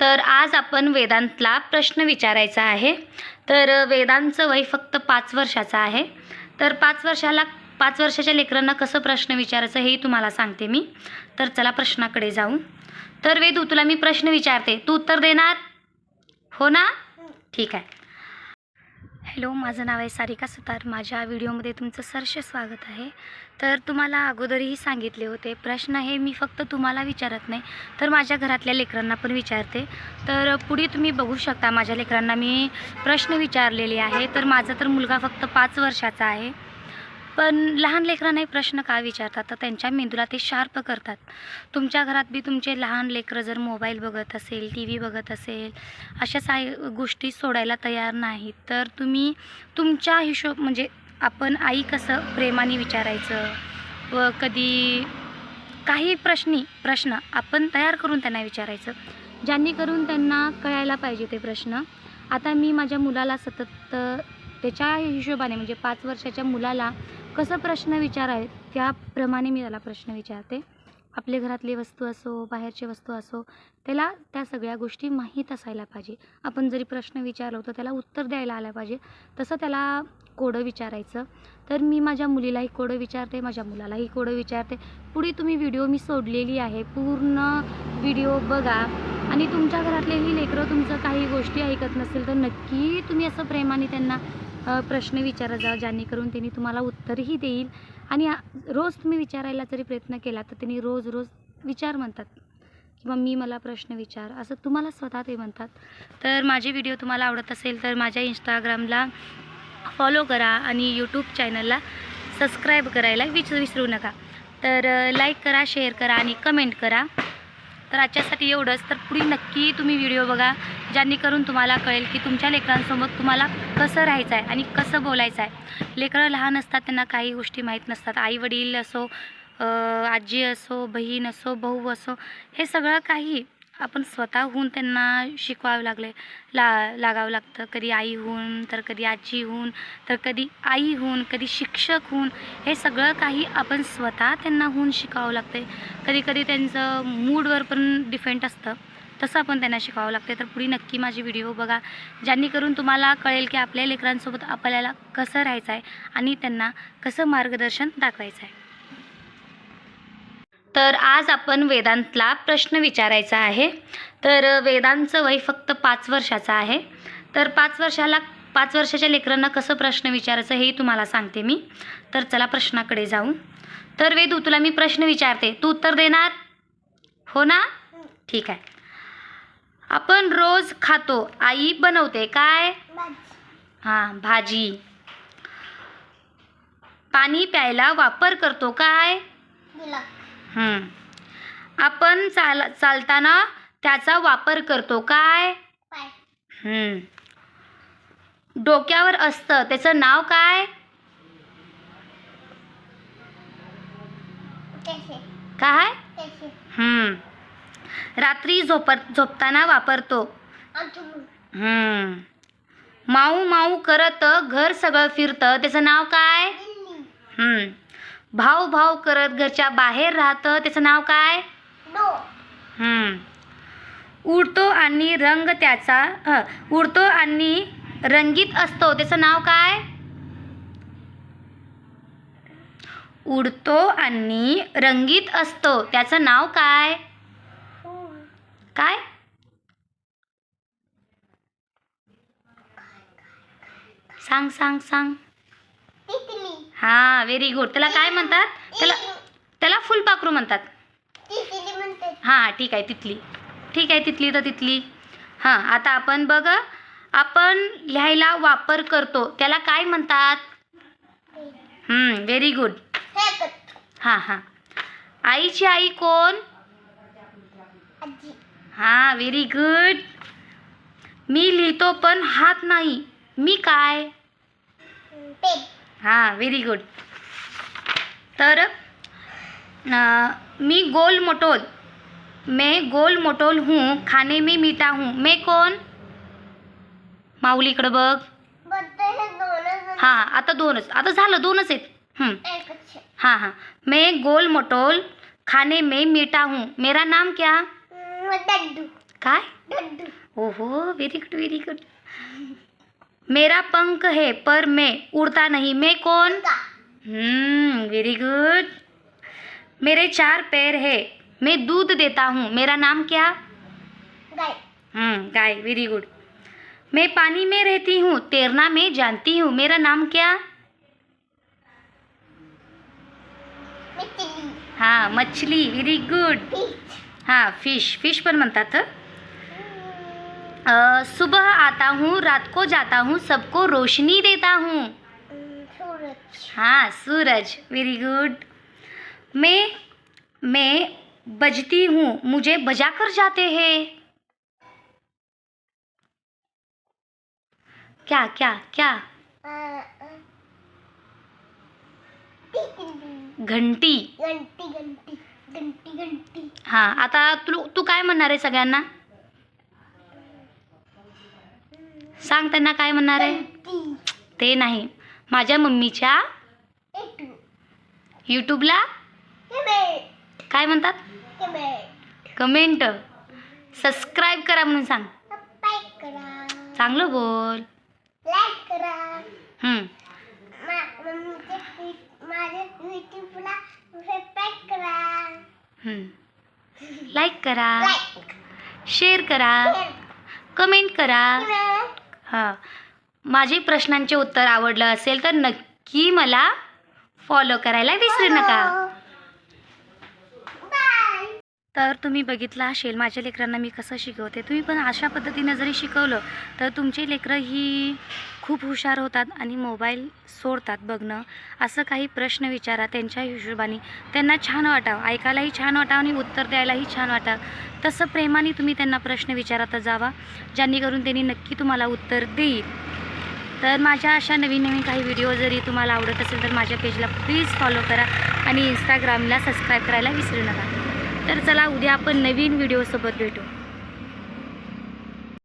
तर आज आपण वेदांतला प्रश्न विचारायचा आहे. तर वेदांचं वय फक्त पाच वर्षाचं आहे. तर पाच वर्षाला पाच वर्षाच्या लेकरांना कसं प्रश्न विचारायचं हेही तुम्हाला सांगते मी. तर चला प्रश्नाकडे जाऊ. तर वेदू तुला मी प्रश्न विचारते. तू उत्तर देणार? हो ना? ठीक आहे. हॅलो माझं नाव आहे सारिका सुतार. माझ्या व्हिडिओमध्ये तुमचं सरसे स्वागत आहे. तर तुम्हाला अगोदरही सांगितले होते प्रश्न हे मी फक्त तुम्हाला विचारत नाही तर माझ्या घरातल्या लेकरांना पण विचारते. तर पुढे तुम्ही बघू शकता माझ्या लेकरांना मी प्रश्न विचारलेले आहे. तर माझा तर मुलगा फक्त पाच वर्षाचा आहे. पण लहान लेकरांनाही प्रश्न का विचारतात? तर त्यांच्या मेंदूला ते शार्प करतात. तुमच्या घरात बी तुमचे लहान लेकरं जर मोबाईल बघत असेल टी व्ही बघत असेल अशा साय गोष्टी सोडायला तयार नाहीत. तर तुम्ही तुमच्या हिशोब म्हणजे आपण आई कसं प्रेमाने विचारायचं? व कधी काही प्रश्नी प्रश्न आपण तयार करून त्यांना विचारायचं. ज्यांनी त्यांना कळायला पाहिजे ते प्रश्न. आता मी माझ्या मुलाला सतत त्याच्या हिशोबाने म्हणजे पाच वर्षाच्या मुलाला कसं प्रश्न विचाराय त्याप्रमाणे मी त्याला प्रश्न विचारते. आपल्या घरातली वस्तू असो बाहेरची वस्तू असो त्याला त्या सगळ्या गोष्टी माहीत असायला पाहिजे. आपण जरी प्रश्न विचारलो तर त्याला उत्तर द्यायला आलं पाहिजे. तसं त्याला कोडं विचारायचं. तर मी माझ्या मुलीलाही कोडं विचारते माझ्या मुलालाही कोडं विचारते. पुढे तुम्ही व्हिडिओ मी सोडलेली आहे. पूर्ण व्हिडिओ बघा. आणि तुमच्या घरातलेही लेकरं तुमचं काही गोष्टी ऐकत नसेल तर नक्की तुम्ही असं प्रेमाने त्यांना प्रश्न विचारत जा जेणेकरून त्यांनी तुम्हाला उत्तरही देईल. आणि रोज तुम्ही विचारायला जरी प्रयत्न केला तर त्यांनी रोज रोज विचार म्हणतात. किंवा मी मला प्रश्न विचार असं तुम्हाला स्वतः ते म्हणतात. तर माझे व्हिडिओ तुम्हाला आवडत असेल तर माझ्या इंस्टाग्रामला फॉलो करा आणि यूट्यूब चॅनलला सबस्क्राईब करायला विच विसरू नका. तर लाईक करा शेअर करा आणि कमेंट करा. तर आजच्यासाठी एवढंच. तर पुढे नक्की तुम्ही व्हिडिओ बघा ज्यांनी करून तुम्हाला कळेल की तुमच्या लेकरांसोबत तुम्हाला कसं राहायचं आहे आणि कसं बोलायचं आहे लेकरं लहान असतात त्यांना काही गोष्टी माहीत नसतात. आई वडील असो आजी असो बहीण असो भाऊ असो हे सगळं काही आपण स्वतःहून त्यांना शिकवावं लागले ला लागावं लागतं. कधी आई होऊन तर कधी आजी होऊन तर कधी आई होऊन कधी शिक्षक होऊन हे सगळं काही आपण स्वतः त्यांना होऊन शिकावं लागते कधी कधी त्यांचं मूडवर पण डिफेंट असतं. तसं आपण त्यांना शिकावं लागते तर पुढे नक्की माझी व्हिडिओ बघा. ज्यांनी करून तुम्हाला कळेल की आपल्या लेकरांसोबत आपल्याला कसं राहायचं आहे आणि त्यांना कसं मार्गदर्शन दाखवायचं आहे तर आज आपण वेदांतला प्रश्न विचारायचा आहे. तर वेदांचं वय फक्त पाच वर्षाचं आहे. तर पाच वर्षाला पाच वर्षाच्या लेकरांना कसं प्रश्न विचारायचं हेही तुम्हाला सांगते मी. तर चला प्रश्नाकडे जाऊ. तर वेदू तुला मी प्रश्न विचारते. तू उत्तर देणार? हो ना? ठीक आहे. आपण रोज खातो. आई बनवते. काय? हां भाजी. पाणी प्यायला वापर करतो. काय. आपण चाल चालताना त्याचा वापर करतो काय? हं. डोक्यावर असतं. त्याचं नाव काय? काय? हं. रात्री झोपत झोपताना वापरतो. माऊ माऊ करत घर सगळं फिरतं. त्याचं नाव काय? हं. भाव भाव करत घरच्या बाहेर राहतं. त्याचं नाव काय? हं. उडतो आणि रंग त्याचा ह, उडतो आणि रंगीत असतो. त्याचं नाव काय? उडतो आणि रंगीत असतो. त्याचं नाव काय? काय? सांग सांग सांग. हा व्हेरी गुड त्याला काय म्हणतात? त्याला त्याला फुलपाखरू म्हणतात. हां ठीक आहे तिथली ठीक आहे तिथली तर तिथली हां आता आपण बघ आपण लिहायला वापर करतो. त्याला काय म्हणतात? व्हेरी गुड हां हां. आईची आई कोण? हां व्हेरी गुड मी लिहितो पण हात नाही. मी काय? हाँ वेरी गुड तर मी गोल मोटोल. मैं गोल मोटोल हूँ खाने में मीठा हूँ. मैं कौन? माऊलीकडं बघ. हां आता दोनच. आता झालं दोनच आहेत. हं. हाँ हाँ. मैं गोल मोटोल खाने में मीठा हूँ. मेरा नाम क्या? काय? ओहो वेरी गुड वेरी गुड मेरा पंख है पर मैं उड़ता नहीं। मैं कौन? हम्म वेरी गुड मेरे चार पैर है। मैं दूध देता हूँ। मेरा नाम क्या? गाय। हम्म गाय वेरी गुड मैं पानी में रहती हूँ तैरना मैं जानती हूँ। मेरा नाम क्या? हाँ मछली वेरी गुड हाँ फ़िश फ़िश पण म्हणतात अ, सुबह आता हूँ रात को जाता हूँ सबको रोशनी देता हूँ। सूरज हाँ सूरज वेरी गुड मैं मैं बजती हूँ मुझे बजा कर जाते हैं। क्या क्या क्या? घंटी। घंटी घंटी घंटी घंटी। हाँ आता तू तू काय म्हणणार आहे सगळ्यांना? सांग त्यांना काय म्हणणार आहे? ते नाही. माझ्या मम्मीच्या यूट्यूबला काय म्हणतात? केमेट. सबस्क्राईब करा म्हणून सांग. चांगलं बोल. लाईक करा. हम्म. लाईक शेअर करा कमेंट करा. हां. माझे प्रश्नांचे उत्तर आवडलं असेल तर नक्की मला फॉलो करायला विसरू नका. तर तुम्ही बघितलं असेल माझ्या लेकरांना मी कसं शिकवते. तुम्ही पण अशा पद्धतीनं जरी शिकवलं तर तुमचे लेकरं ही खूप हुशार होतात आणि मोबाईल सोडतात बघणं असं काही प्रश्न विचारा त्यांच्या हिशोबाने. त्यांना छान वाटावं. ऐकायलाही छान वाटावं आणि उत्तर द्यायलाही छान वाटावं. तसं प्रेमाने तुम्ही त्यांना प्रश्न विचारात जावा जेणेकरून त्यांनी नक्की तुम्हाला उत्तर देईल. तर माझ्या अशा नवीन नवीन काही व्हिडिओ जरी तुम्हाला आवडत असेल तर माझ्या पेजला प्लीज फॉलो करा आणि इंस्टाग्रामला सबस्क्राईब करायला विसरू नका. तर चला उद्या आपण नवीन व्हिडिओसोबत भेटू.